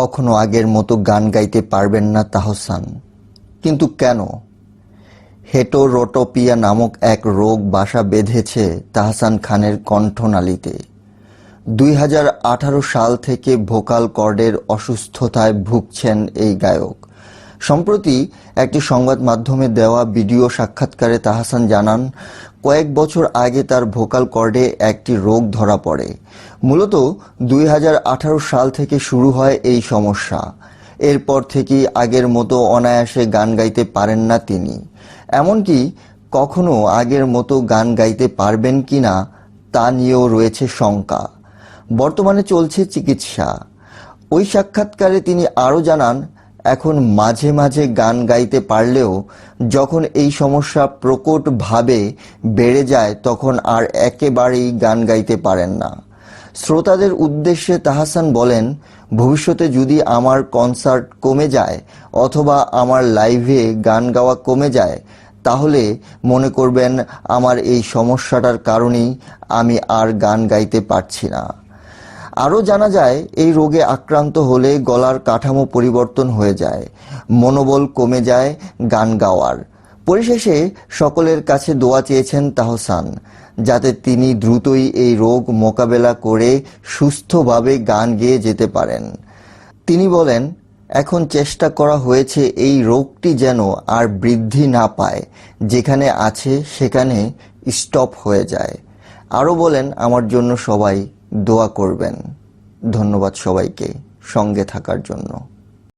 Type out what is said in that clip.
কখনো আগের মতো গান গাইতে পারবেন না তাহসান। কিন্তু কেন? হেটোরোটোপিয়া নামক এক রোগ বাসা বেঁধেছে তাহসান খানের কণ্ঠনালীতে। দুই হাজার আঠারো সাল থেকে ভোকাল কর্ডের অসুস্থতায় ভুগছেন এই গায়ক। সম্প্রতি একটি সংবাদ মাধ্যমে দেওয়া ভিডিও সাক্ষাৎকারে তাহসান জানান, কয়েক বছর আগে তার ভোকাল কর্ডে একটি রোগ ধরা পড়ে। মূলত দুই হাজার আঠারো সাল থেকে শুরু হয় এই সমস্যা। এরপর থেকেই আগের মতো অনায়াসে গান গাইতে পারেন না তিনি। এমনকি কখনো আগের মতো গান গাইতে পারবেন কিনা তা নিয়েও রয়েছে শঙ্কা। বর্তমানে চলছে চিকিৎসা। ওই সাক্ষাৎকারে তিনি আরও জানান এখন মাঝে মাঝে গান গাইতে পারলেও যখন এই সমস্যা প্রকটভাবে বেড়ে যায়, তখন আর একেবারেই গান গাইতে পারেন না। শ্রোতাদের উদ্দেশ্যে তাহাসান বলেন, ভবিষ্যতে যদি আমার কনসার্ট কমে যায় অথবা আমার লাইভে গান গাওয়া কমে যায়, তাহলে মনে করবেন আমার এই সমস্যাটার কারণেই আমি আর গান গাইতে পারছি না। আরও জানা যায়, এই রোগে আক্রান্ত হলে গলার কাঠামো পরিবর্তন হয়ে যায়, মনোবল কমে যায়, গান গাওয়ার। পরিশেষে সকলের কাছে দোয়া চেয়েছেন তাহসান, যাতে তিনি দ্রুতই এই রোগ মোকাবেলা করে সুস্থভাবে গান গেয়ে যেতে পারেন। তিনি বলেন, এখন চেষ্টা করা হয়েছে এই রোগটি যেন আর বৃদ্ধি না পায়, যেখানে আছে সেখানে স্টপ হয়ে যায়। আরও বলেন, আমার জন্য সবাই দোয়া করবেন। ধন্যবাদ সবাইকে সঙ্গে থাকার জন্য।